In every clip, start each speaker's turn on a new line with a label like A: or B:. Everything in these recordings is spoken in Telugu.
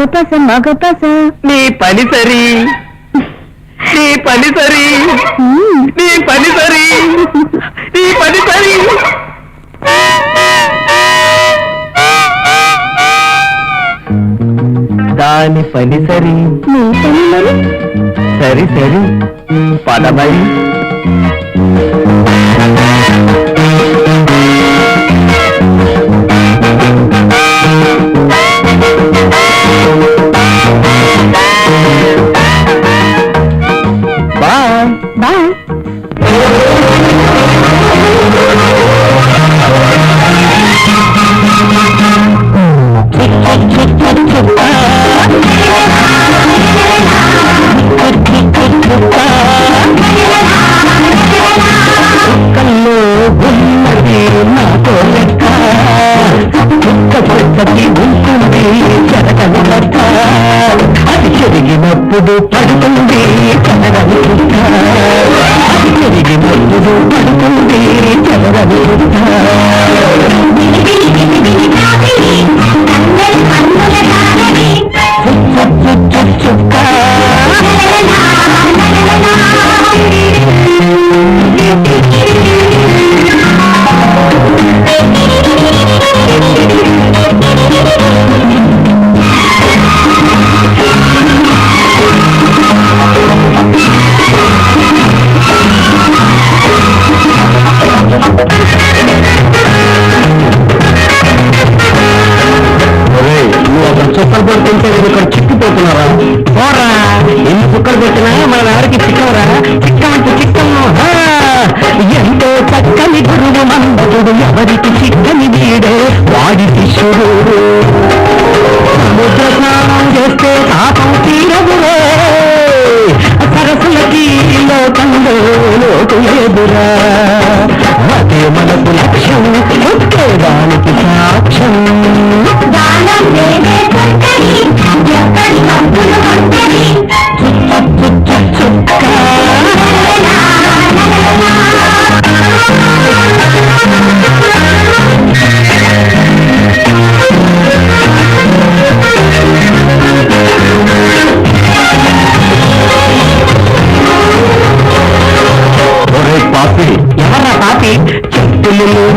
A: మగపస మగపస
B: నీ పని సరి. నీ పని సరి. నీ పని సరి. నీ పని సరి. దాని పని సరి.
A: నీ పని మరి?
B: సరి సరి. పదమరి.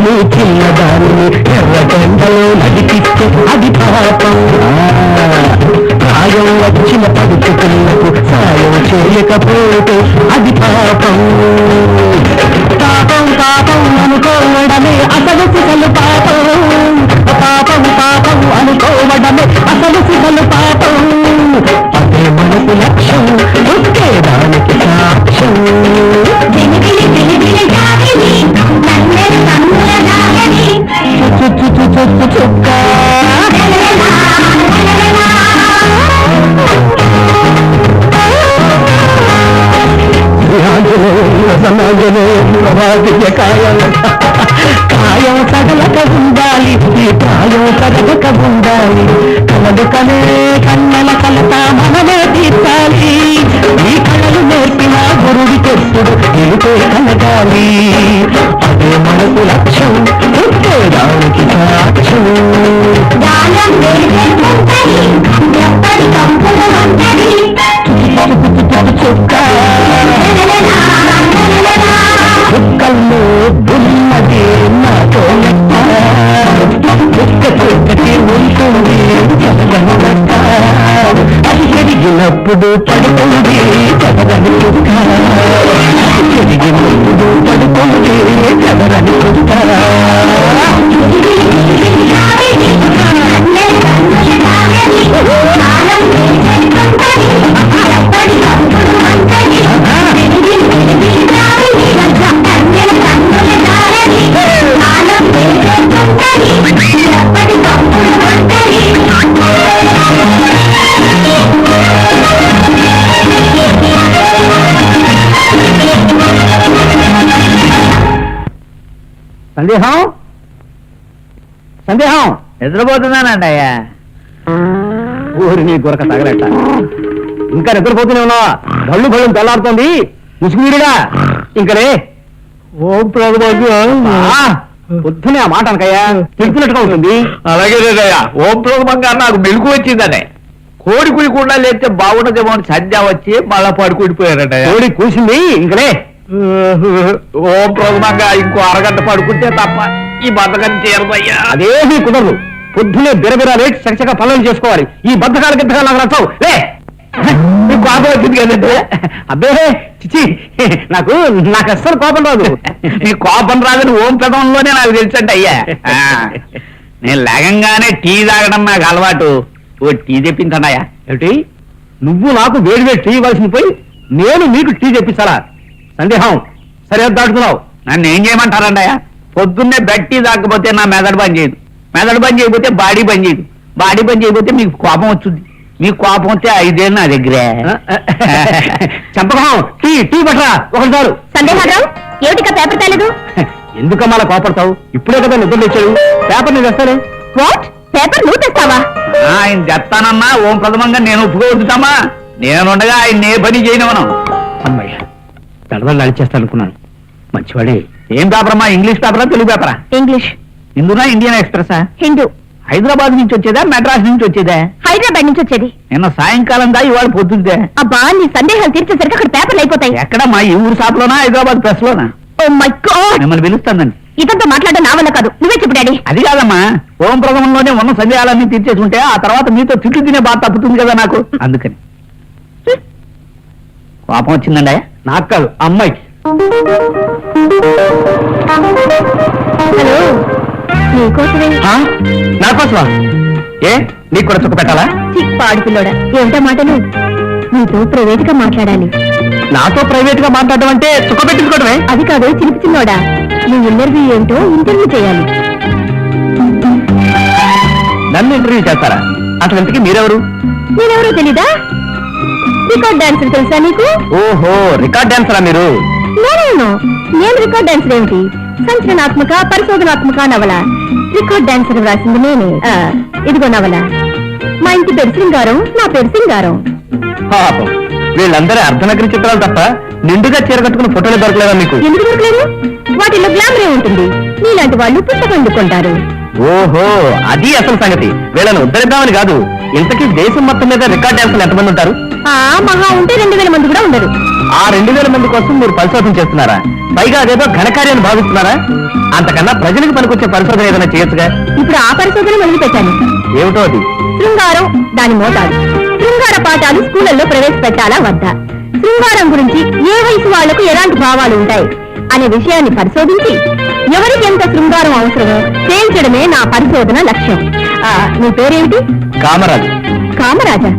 B: చెట్టులు చిన్నదాన్ని ఎర్ర గంటలో నడిపిస్తే అది పాపం. ప్రాయం వచ్చిన పడుచుకున్నకు సాయం చేయకపోతే అది పాపం. పాపం పాపం అనుకోవడమే అసలు పాపం. సందేహం? సందేహం?
C: నిద్రపోతున్నానండి అయ్యా.
B: ఊరి నీ గురక తగలట ఇంకా నిద్రపోతూనే ఉన్నావా? బళ్ళు బళ్ళు తెల్లారుతోంది. ముసుగువీరుడా ఇంకనే ఓం పొద్దునే ఆ మాట అనకయ్యా. తెలిసినట్టుగా ఉంటుంది.
C: అలాగే లేదయ్యా. ఓం ప్రోగమంగా నాకు మెలకు వచ్చిందనే. కోడి కుయకుండా లేస్తే బాగుండదేమో అని సంధ్య వచ్చి మళ్ళా పడుకుండిపోయారట
D: కోడి కూసింది. ఇంకలే
C: ఓం ప్రోగమంగా ఇంకో అరగంట పడుకుంటే తప్ప ఈ బతకం తీరదయ్యా.
D: అదేమీ కుదరదు. పొద్దునే బిరబిరా లేచి చకచక పనులు చేసుకోవాలి. ఈ బద్దకాల గిద్దకాలు నాకు నచ్చవు. లే! నీకు కోపం వచ్చింది కదంటే అబ్బే చిచి నాకు నాకు అస్సలు కోపం రాదు.
C: నీ కోపం రాదని ఓం పెదంలోనే నాకు తెలుసండి అయ్యా. ఆ, నేను లేగంగానే టీ తాగడం నాకు అలవాటు. ఓ టీ తెప్పించండి అయ్యా.
D: ఏమిటి? నువ్వు నాకు వేడి వేడి టీ ఇవ్వాల్సింది పోయి నేను నీకు టీ తెప్పించాలా సందేహం. సరే దాటుతున్నావు
C: నన్ను ఏం చేయమంటారండి అయ్యా? పొద్దున్నే బెడ్ టీ తాకపోతే నా మెదడు పని చేయదు. మెదడు పని చేయకపోతే బాడీ పని చేయదు. బాడీ పని చేయకపోతే మీకు కోపం వచ్చుద్ది మీకు కోపం వస్తే ఐదేళ్ళు నా దగ్గరే.
D: చంపకం టీ టీ పట్టరా ఒకటి చాలు.
A: సందేహారావు ఏమిటికా పేపర్ తేలేదు?
D: ఎందుకమ్మా అలా కోపడతావు? ఇప్పుడే కదా నిద్ర తెచ్చాడు పేపర్ నేను తెస్తానే
A: వాట్? పేపర్ నువ్వు తెస్తావా?
C: ఆ, ఆయన చెప్తానన్నా ఓం ప్రథమంగా నేను ఒప్పుకోవద్దుతామా నేనుండగా ఆయన ఏ పని చేయనివను
D: అమ్మయ్య దడదలు నడిచేస్తాను అనుకున్నాను మంచివాడే.
C: ఏం పేపర్ అమ్మా ఇంగ్లీష్ పేపరా తెలుగు పేపరా?
A: ఇంగ్లీష్.
C: ఇందునా ఇండియన్ ఎక్స్ప్రెసా
A: హిందూ.
C: హైదరాబాద్ నుంచి వచ్చేదా మెడ్రాస్ నుంచి వచ్చేదా?
A: హైదరాబాద్ నుంచి వచ్చేది.
C: నిన్న సాయంకాలం దా ఇవాళ పొద్దుందే
A: అబ్బా నీ సందేహాలు తీర్చేసరికి అక్కడ పేపర్లు అయిపోతాయి.
C: ఎక్కడమ్మా ఈ ఊరు షాప్లోనా హైదరాబాద్ ప్రెస్ లోనా
A: ఓ మై గాడ్!
C: మిమ్మల్ని పిలుస్తానండి.
A: ఇతనితో మాట్లాడడం నా వల్ల కాదు. నువ్వే చెప్పు డాడీ.
C: అది కాదమ్మా ఓం ప్రథమంలోనే ఉన్న సందేహాలన్నీ తీర్చేసుకుంటే ఆ తర్వాత మీతో తిట్లు తినే బాధ తప్పుతుంది కదా నాకు. అందుకని. కోపం వచ్చిందండి
D: నాకు కాదు అమ్మాయికి.
A: హలో నీకోసమే
D: ఏ నీకు కూడా చుక్క పెట్టాలా?
A: చిక్ పాడు పిల్లోడా ఏమిటా మాటలు? నీతో ప్రైవేట్గా మాట్లాడాలి.
D: నాతో ప్రైవేట్గా మాట్లాడడం అంటే చుక్క పెట్టించుకోవడమే?
A: అది కాదు చిలిపి చిన్నోడా. నీ ఇంటర్వ్యూ ఏంటో ఇంటర్వ్యూ చేయాలి.
D: నన్ను ఇంటర్వ్యూ చేస్తారా? అసలు ఇంతకీ మీరెవరు?
A: నేనెవరో తెలీదా? రికార్డ్ డాన్సర్ తెలుసా నీకు?
D: ఓహో రికార్డ్ డాన్సరా మీరు?
A: నేనేను నేను రికార్డ్ డాన్సర్ ఏమిటి? సంచలనాత్మక పరిశోధనాత్మక నవల. రికార్డ్ డాన్సర్ వ్రాసింది నేనే. ఇదిగో నవల. మా ఇంటి పేరు సింగారం నా పేరు సింగారం
D: పాపం. వీళ్ళందరూ అర్ధనగరి చిత్రాలు తప్ప నిండుగా చీర కట్టుకున్న ఫోటోలు దొరకలేదా మీకు?
A: ఎందుకు దొరకలేదు? వాటిలో గ్లామరే ఉంటుంది? నీలాంటి వాళ్ళు పుస్తకం అందుకుంటారు
D: ఓహో అది అసలు సంగతి. వీళ్ళని ఉద్ధరిద్దామని కాదు. ఇంతకీ దేశం మొత్తం మీద రికార్డ్ డాన్సర్లు ఎంతమంది ఉంటారు?
A: మహా ఉంటే రెండు వేల మంది కూడా ఉండరు.
D: ఆ రెండు వేల మంది కోసం మీరు పరిశోధన చేస్తున్నారా? పైగా అదేదో ఘనకార్యాన్ని భావిస్తున్నారా? అంతకన్నా ప్రజలకు పనికొచ్చే పరిశోధన ఏదైనా చేయొచ్చుగా?
A: ఇప్పుడు ఆ పరిశోధన మొదలు పెట్టాను
D: ఏమిటో అది?
A: శృంగారం దాని మోతాదు. శృంగార పాఠాలు స్కూళ్ళల్లో ప్రవేశపెట్టాలా వద్దా? శృంగారం గురించి ఏ వయసు వాళ్ళకు ఎలాంటి భావాలు ఉంటాయి? అనే విషయాన్ని పరిశోధించి ఎవరికి ఎంత శృంగారం అవసరమో తేల్చడమే నా పరిశోధన లక్ష్యం. నీ పేరేమిటి?
D: కామరాజు.
A: కామరాజా?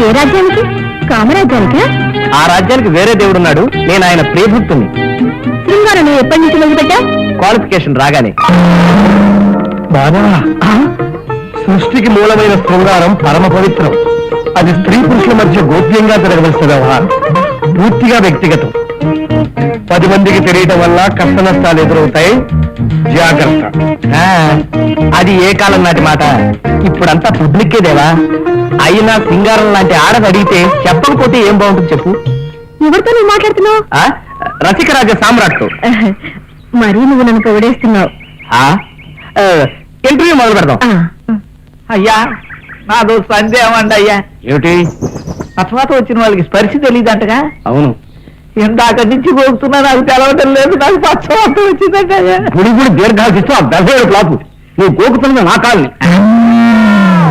A: ఏ రాజ్యానికి? కామరాజ్యానికా?
D: ఆ రాజ్యానికి వేరే దేవుడున్నాడు. నేను ఆయన ప్రియభక్తుని
A: శృంగారం నువ్వు ఎప్పటి నుంచి మొదలుపెట్టా
D: క్వాలిఫికేషన్ రాగానే. బాబా సృష్టికి మూలమైన శృంగారం పరమ పవిత్రం. అది స్త్రీ పురుషుల మధ్య గోప్యంగా జరగవలసిన వ్యవహారం. పూర్తిగా వ్యక్తిగతం. పది మందికి తెలియటం వల్ల కష్ట నష్టాలు ఎదురవుతాయి. జాగ్రత్త. ఆ, అది ఏ కాలం నాటి మాట? ఇప్పుడంతా పబ్లిక్కే దేవా? అయినా సింగారం లాంటి ఆడది అడిగితే చెప్పకపోతే ఏం బాగుంటుంది చెప్పు?
A: ఎవరితో నువ్వు మాట్లాడుతున్నావు?
D: ఆ? రసికరాజ సామ్రాట్తో.
A: మరీ నువ్వు నన్ను పొగిడేస్తున్నావు.
D: ఇంటర్వ్యూ మొదలు పెడదాం.
C: అయ్యా నాదో సందేహం అండి అయ్యా.
D: ఏమిటి?
C: తర్వాత వచ్చిన వాళ్ళకి స్పర్శ తెలియదంటగా?
D: అవును.
C: ఇందాక నుంచి గోకుతున్నా నాకు తెలవటం లేదు నాకు పచ్చవాతం వచ్చిందంట
D: గుడి గుడి దీర్ఘాలు ఇస్తూ ఆ దశ క్లాపు నువ్వు గోకుతున్నది నా కాలని.